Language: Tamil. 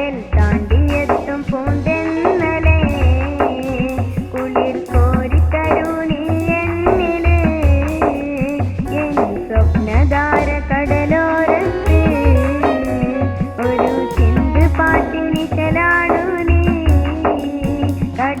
கடல் தாண்டி எத்தும் பூந்தென்னலே? குளிர் கோரி கருணி என்னிலே என் സ്വപ്നധാര കടലോരത്ത് ഒരു ചിന്ത് പാട്ടിനിശലാണു നീ കട